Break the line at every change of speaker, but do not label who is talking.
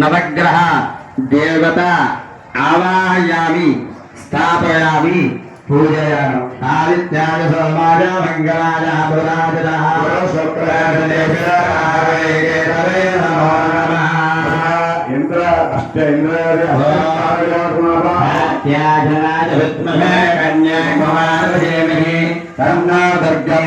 నవగ్రహ దేవత ఆవాహయామి స్థాపయామి పూజయామి ఆదిత్యాయ సోమాజ మంగళాయ పురాజన కన్యాకుమారేమి తన్నా దుర్గం